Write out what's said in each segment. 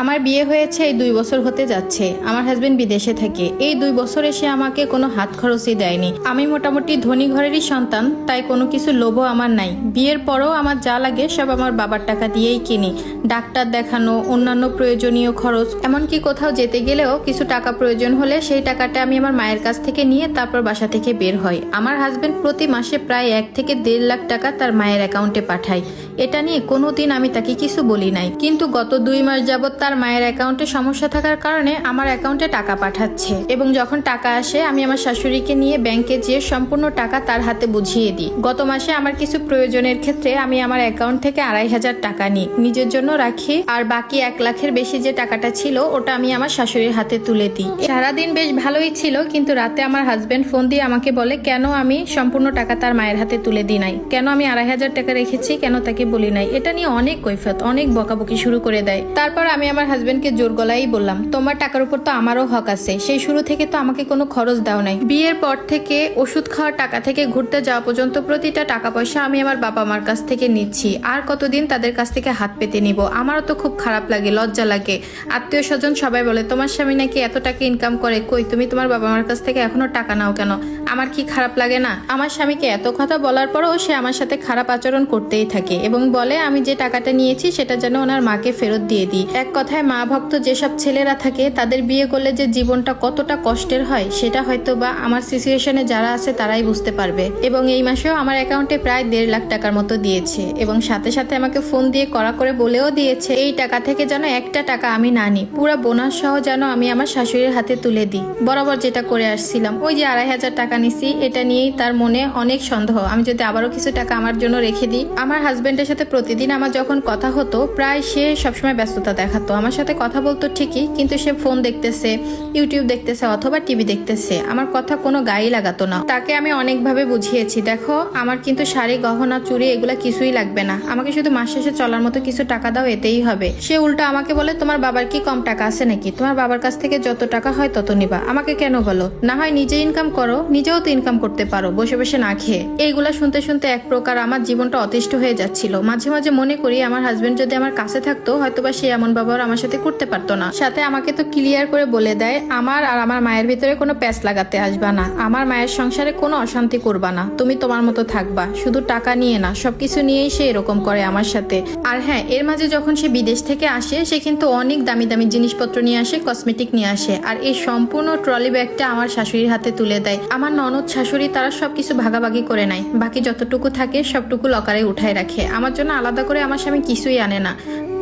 আমার বিয়ে হয়েছে, এই দুই বছর হতে যাচ্ছে। আমার হাজবেন্ড বিদেশে থাকে। এই দুই বছর এসে আমাকে কোনো হাত খরচই দেয়নি। আমি মোটামুটি ধনী ঘরেরই সন্তান, তাই কোনো কিছু লোভও আমার নাই। বিয়ের পরেও আমার যা লাগে সব আমার বাবার টাকা দিয়েই কিনি। ডাক্তার দেখানো, অন্যান্য প্রয়োজনীয় খরচ, এমনকি কোথাও যেতে গেলেও কিছু টাকা প্রয়োজন হলে সেই টাকাটা আমি আমার মায়ের কাছ থেকে নিয়ে তারপর বাসা থেকে বের হয় আমার হাজবেন্ড প্রতি মাসে প্রায় এক থেকে দেড় লাখ টাকা তার মায়ের অ্যাকাউন্টে পাঠায়। এটা নিয়ে কোনো দিন আমি তাকে কিছু বলি নাই। কিন্তু গত দুই মাস যাবৎ তার মায়ের অ্যাকাউন্টে সমস্যা থাকার কারণে আমার অ্যাকাউন্টে টাকা পাঠাচ্ছে। এবং যখন টাকা আসে, আমি আমার শাশুড়িকে নিয়ে ব্যাংকে যেয়ে সম্পূর্ণ টাকা তার হাতে বুঝিয়ে দিই। গত মাসে আমার কিছু প্রয়োজনের ক্ষেত্রে আমি আমার অ্যাকাউন্ট থেকে আড়াই হাজার টাকা নিই। নিজের জন্য রাখি, আর বাকি এক লাখের বেশি যে টাকাটা ছিল, ওটা আমি আমার শাশুড়ির হাতে তুলে দিই। সারাদিন বেশ ভালোই ছিল, কিন্তু রাতে আমার হাজব্যান্ড ফোন দিয়ে আমাকে বলে, কেন আমি সম্পূর্ণ টাকা তার মায়ের হাতে তুলে দিই নাই? কেন আমি আড়াই হাজার টাকা রেখেছি? কেন তাকে বলি নাই? এটা নিয়ে অনেক কৈফত অনেক বকাবকি শুরু করে দেয়। তারপর আমি আমার হাজবেন্ডকে জোর গলায় বললাম, তোমার টাকার উপর তো আমারও হক আছে। সেই শুরু থেকে তো আমাকে কোনো খরচ দাও নাই। বিয়ের পর থেকে ওষুধ খাওয়ার টাকা থেকে ঘুরতে যাওয়া পর্যন্ত প্রতিটা টাকা পয়সা আমি আমার বাবা মার কাছ থেকে নিচ্ছি। আর কতদিন তাদের কাছ থেকে হাত পেতে নিব? আমারও তো খুব খারাপ লাগে, লজ্জা লাগে। আত্মীয় স্বজন সবাই বলে, তোমার স্বামী নাকি এত টাকা ইনকাম করে? কই, তুমি তোমার বাবা মার কাছ থেকে এখনও টাকা নাও কেন? আমার কি খারাপ লাগে না? আমার স্বামীকে এত কথা বলার পরও সে আমার সাথে খারাপ আচরণ করতেই থাকে এবং বলে, আমি যে টাকাটা নিয়েছি, সেটা যেন ওনার মাকে ফেরত দিয়ে দিই। এক কথায় মা ভক্ত যেসব ছেলেরা থাকে, তাদের বিয়ে করলে যে জীবনটা কতটা কষ্টের হয়, সেটা হয়তো বা আমার সিচুয়েশনে যারা আছে তারাই বুঝতে পারবে। এবং এই মাসেও আমার অ্যাকাউন্টে প্রায় দেড় লাখ টাকার মতো দিয়েছে। এবং সাথে সাথে আমাকে ফোন দিয়ে করা করে বলেও দিয়েছে, এই টাকা থেকে যেন একটা টাকা আমি না নিই। পুরো বোনাস সহ যেন আমি আমার শাশুড়ির হাতে তুলে দিই। বরাবর যেটা করে আসছিলাম, ওই যে আড়াই হাজার টাকা নিছি, এটা নিয়েই তার মনে অনেক সন্দেহ। আমি যদি আবারও কিছু টাকা আমার জন্য রেখে দিই, আমার হাজবেন্ডের সাথে প্রতিদিন আমার যখন কথা হতো, প্রায় সে সবসময় ব্যস্ততা দেখাতো। আমার সাথে কথা বলতো ঠিকই, কিন্তু সে ফোন দেখতেছে ইউটিউব দেখতেছে অথবা টিভি দেখতেছে। আমার কথা কোনো গায়ে লাগাতো না। তাকে আমি অনেকভাবে বুঝিয়েছি। দেখো, আমার কিন্তু শাড়ি, গহনা, চুড়ি এগুলা কিছুই লাগবে না। আমাকে শুধু মাস শেষে চলার মতো কিছু টাকা দাও, এতেই হবে। সে উল্টা আমাকে বলে, তোমার বাবার কি কম টাকা আছে নাকি? তোমার বাবার কাছ থেকে যত টাকা হয় তত নিবা। আমাকে কেন বলো? না হয় নিজে ইনকাম করো, নিজেও তো ইনকাম করতে পারো, বসে বসে না খেয়ে। এইগুলা শুনতে শুনতে এক প্রকার আমার জীবনটা অতিষ্ঠ হয়ে যাচ্ছিল। মাঝে মাঝে মনে করি, আমার হাজবেন্ড যদি আমার কাছে থাকতো, হয়তোবা সে এমন ব্যবহার আমার সাথে করতে পারতো না। সাথে আমাকে তো ক্লিয়ার করে বলে দেয়, আমার আর আমার মায়ের ভিতরে কোনো প্যাচ লাগাতে আসবা না। আমার মায়ের সংসারে কোনো অশান্তি করবা না। তুমি তোমার মতো থাকবা। শুধু টাকা নিয়ে না, সবকিছু নিয়েই সে এরকম করে আমার সাথে। আর হ্যাঁ এর মাঝে যখন সে বিদেশ থেকে আসে, সে কিন্তু অনেক দামি দামি জিনিসপত্র নিয়ে আসে কসমেটিক নিয়ে আসে। আর এই সম্পূর্ণ ট্রলি ব্যাগটা আমার শাশুড়ির হাতে তুলে দেয়। আমার ননদ শাশুড়ি তারা সবকিছু ভাগাভাগি করে নেয়। বাকি যতটুকু থাকে সবটুকু লকারে উঠায় রাখে। আমার জন্য আলাদা করে আমার স্বামী কিছুই আনে না।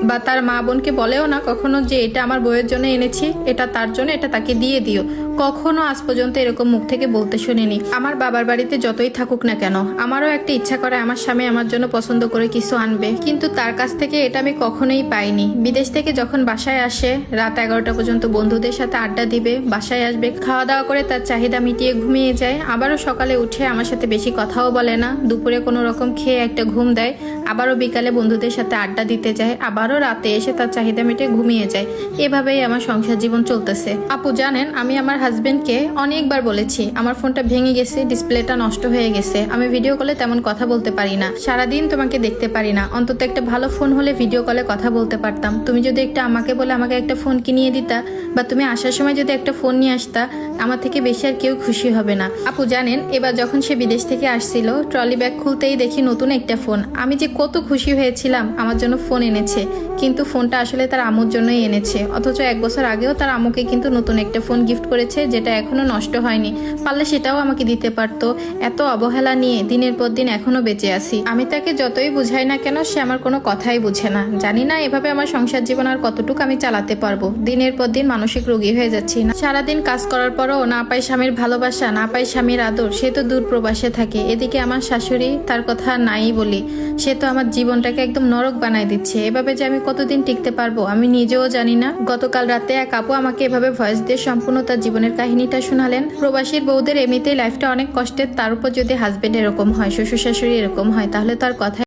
বা তার মা বোনকে বলেও না কখনো যে এটা আমার বইয়ের জন্য এনেছি, এটা তার জন্য, এটা তাকে দিয়ে দিও। কখনো আজ পর্যন্ত এরকম মুখ থেকে বলতে শুনিনি। আমার বাবার বাড়িতে যতই থাকুক না কেন, আমারও একটা ইচ্ছা করে আমার স্বামী আমার জন্য পছন্দ করে কিছু আনবে। কিন্তু তার কাছ থেকে এটা আমি কখনোই পাইনি। বিদেশ থেকে যখন বাসায় আসে, রাত এগারোটা পর্যন্ত বন্ধুদের সাথে আড্ডা দিবে, বাসায় আসবে, খাওয়া দাওয়া করে তার চাহিদা মিটিয়ে ঘুমিয়ে যায়। আবারও সকালে উঠে আমার সাথে বেশি কথাও বলে না। দুপুরে কোনো রকম খেয়ে একটা ঘুম দেয়। আবারও বিকালে বন্ধুদের সাথে আড্ডা দিতে যায়। আবারও রাতে এসে তার চাহিদা মিটিয়ে ঘুমিয়ে যায়। এভাবেই আমার সংসার জীবন চলতেছে। আপু জানেন, আমি আমার হাজবেন্ডকে অনেকবার বলেছি, আমার ফোনটা ভেঙে গেছে ডিসপ্লেটা নষ্ট হয়ে গেছে। আমি ভিডিও কলে তেমন কথা বলতে পারি না। সারাদিন তোমাকে দেখতে পারি না। অন্তত একটা ভালো ফোন হলে ভিডিও কলে কথা বলতে পারতাম। তুমি যদি একটা আমাকে বলে আমাকে একটা ফোন কিনিয়ে দিতা, বা তুমি আসার সময় যদি একটা ফোন নিয়ে আসতা, আমার থেকে বেশি আর কেউ খুশি হবে না। আপু জানেন, এবার যখন সে বিদেশ থেকে আসছিল ট্রলি ব্যাগ খুলতেই দেখি নতুন একটা ফোন আমি যে কত খুশি হয়েছিলাম, আমার জন্য ফোন এনেছে। কিন্তু ফোনটা আসলে তার আমুর জন্যই এনেছে। অথচ এক বছর আগেও তার আমুকে কিন্তু নতুন একটা ফোন গিফট করেছে, যেটা এখনও নষ্ট হয়নি। পারলে সেটাও আমাকে দিতে পারতো। এত অবহেলা নিয়ে দিনের পর দিন এখনও বেঁচে আছি। আমি তাকে যতই বুঝাই না কেন, সে আমার কোনো কথাই বুঝে না। জানি না এভাবে আমার সংসার জীবন আর কতটুকু আমি চালাতে পারব। দিনের পর দিন মানসিক রোগী হয়ে যাচ্ছি না। সারাদিন কাজ করার পরও না পাই স্বামীর ভালোবাসা, না পাই স্বামীর আদর। সে তো দূর প্রবাসে থাকে। এদিকে আমার শাশুড়ি তার কথা নাই বলি। সে তো আমার জীবনটাকে একদম নরক বানায় দিচ্ছে। এভাবে যে আমি কতদিন টিকতে পারব? আমি নিজেও জানি না। গতকাল রাতে এক আপু আমাকে এভাবে ভয়েস দিয়ে সম্পূর্ণ তার জীবনের কাহিনীটা শোনালেন। প্রবাসীর বউদের এমনিতেই লাইফটা অনেক কষ্টের। তার উপর যদি হাজবেন্ড এরকম হয় শ্বশুর শাশুড়ি এরকম হয়, তাহলে তার কথা